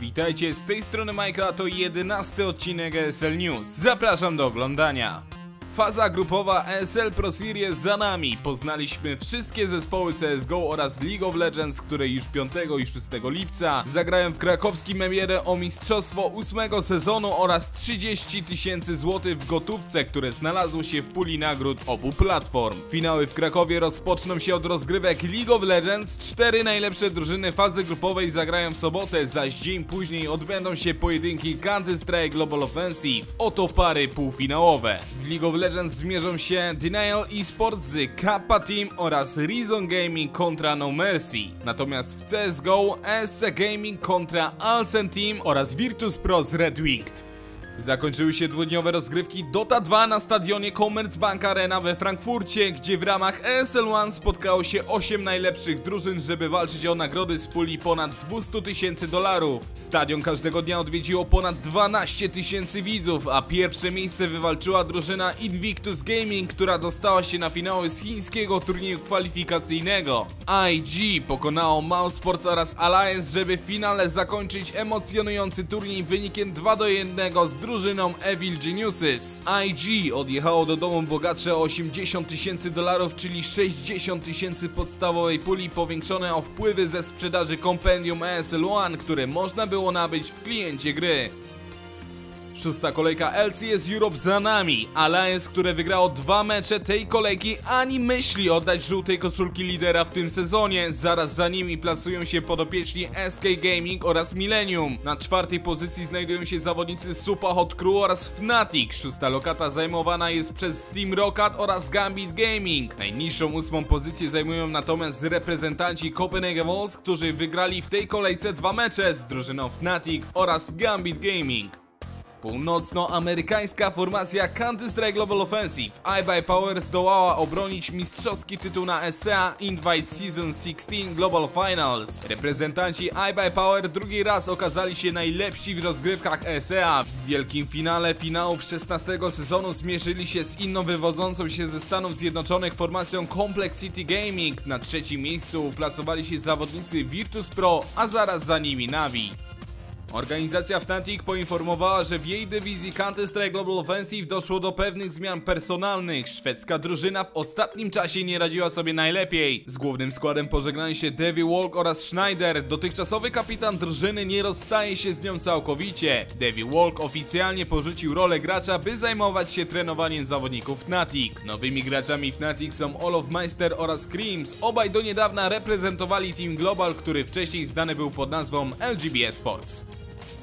Witajcie, z tej strony Majka, to jedenasty odcinek ESL News. Zapraszam do oglądania. Faza grupowa ESL Pro Series za nami. Poznaliśmy wszystkie zespoły CSGO oraz League of Legends, które już 5 i 6 lipca zagrają w krakowskim Emierę o mistrzostwo 8 sezonu oraz 30 tysięcy złotych w gotówce, które znalazło się w puli nagród obu platform. Finały w Krakowie rozpoczną się od rozgrywek League of Legends. Cztery najlepsze drużyny fazy grupowej zagrają w sobotę, zaś dzień później odbędą się pojedynki Counter-Strike Global Offensive. Oto pary półfinałowe. W League of Legends zmierzą się Denial Esports z Kappa Team oraz Reason Gaming kontra No Mercy. Natomiast w CSGO ESC Gaming kontra Alcen Team oraz Virtus Pro z Red Winged. Zakończyły się dwudniowe rozgrywki Dota 2 na stadionie Commerzbank Arena we Frankfurcie, gdzie w ramach ESL One spotkało się 8 najlepszych drużyn, żeby walczyć o nagrody z puli ponad 200 tysięcy dolarów. Stadion każdego dnia odwiedziło ponad 12 tysięcy widzów, a pierwsze miejsce wywalczyła drużyna Invictus Gaming, która dostała się na finały z chińskiego turnieju kwalifikacyjnego. IG pokonało Mouse Sports oraz Alliance, żeby w finale zakończyć emocjonujący turniej wynikiem 2 do 1 z drużyną Evil Geniuses. IG odjechało do domu bogatsze o 80 tysięcy dolarów, czyli 60 tysięcy podstawowej puli powiększone o wpływy ze sprzedaży kompendium ESL One, które można było nabyć w kliencie gry. Szósta kolejka LCS Europe za nami. Alliance, które wygrało dwa mecze tej kolejki, ani myśli oddać żółtej koszulki lidera w tym sezonie. Zaraz za nimi plasują się podopieczni SK Gaming oraz Millennium. Na czwartej pozycji znajdują się zawodnicy Supa Hot Crew oraz Fnatic. Szósta lokata zajmowana jest przez Team Rocket oraz Gambit Gaming. Najniższą ósmą pozycję zajmują natomiast reprezentanci Copenhagen Wolves, którzy wygrali w tej kolejce dwa mecze z drużyną Fnatic oraz Gambit Gaming. Północnoamerykańska formacja Counter-Strike Global Offensive iBuyPower zdołała obronić mistrzowski tytuł na ESEA Invite Season 16 Global Finals. Reprezentanci iBuyPower drugi raz okazali się najlepsi w rozgrywkach ESEA. W wielkim finale finałów 16 sezonu zmierzyli się z inną wywodzącą się ze Stanów Zjednoczonych formacją Complexity Gaming. Na trzecim miejscu uplasowali się zawodnicy Virtus Pro, a zaraz za nimi Navi. Organizacja Fnatic poinformowała, że w jej dywizji Counter-Strike Global Offensive doszło do pewnych zmian personalnych. Szwedzka drużyna w ostatnim czasie nie radziła sobie najlepiej. Z głównym składem pożegnali się Davy Walk oraz Schneider. Dotychczasowy kapitan drużyny nie rozstaje się z nią całkowicie. Davy Walk oficjalnie porzucił rolę gracza, by zajmować się trenowaniem zawodników Fnatic. Nowymi graczami Fnatic są Olof Meister oraz Creams. Obaj do niedawna reprezentowali Team Global, który wcześniej znany był pod nazwą LGB Sports.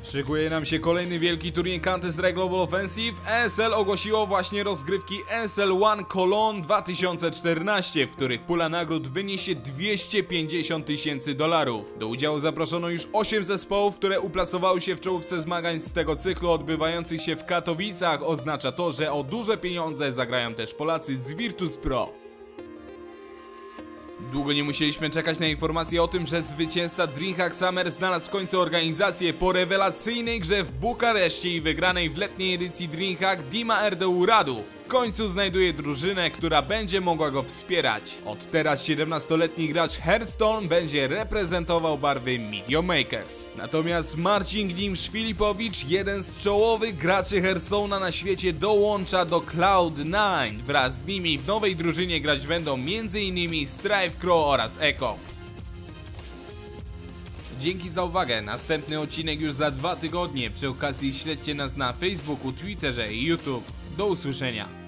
Szykuje nam się kolejny wielki turniej Counter-Strike Global Offensive. ESL ogłosiło właśnie rozgrywki ESL One Cologne 2014, w których pula nagród wyniesie 250 tysięcy dolarów. Do udziału zaproszono już 8 zespołów, które uplasowały się w czołówce zmagań z tego cyklu odbywających się w Katowicach. Oznacza to, że o duże pieniądze zagrają też Polacy z Virtus Pro. Długo nie musieliśmy czekać na informację o tym, że zwycięzca Dreamhack Summer znalazł w końcu organizację po rewelacyjnej grze w Bukareszcie i wygranej w letniej edycji Dreamhack Dima RDU Radu. W końcu znajduje drużynę, która będzie mogła go wspierać. Od teraz 17-letni gracz Hearthstone będzie reprezentował barwy Media Makers. Natomiast Marcin Glimsz-Filipowicz, jeden z czołowych graczy Hearthstone'a na świecie, dołącza do Cloud9. Wraz z nimi w nowej drużynie grać będą m.in. Strive Crow oraz Echo. Dzięki za uwagę, następny odcinek już za dwa tygodnie. Przy okazji śledźcie nas na Facebooku, Twitterze i YouTube. Do usłyszenia.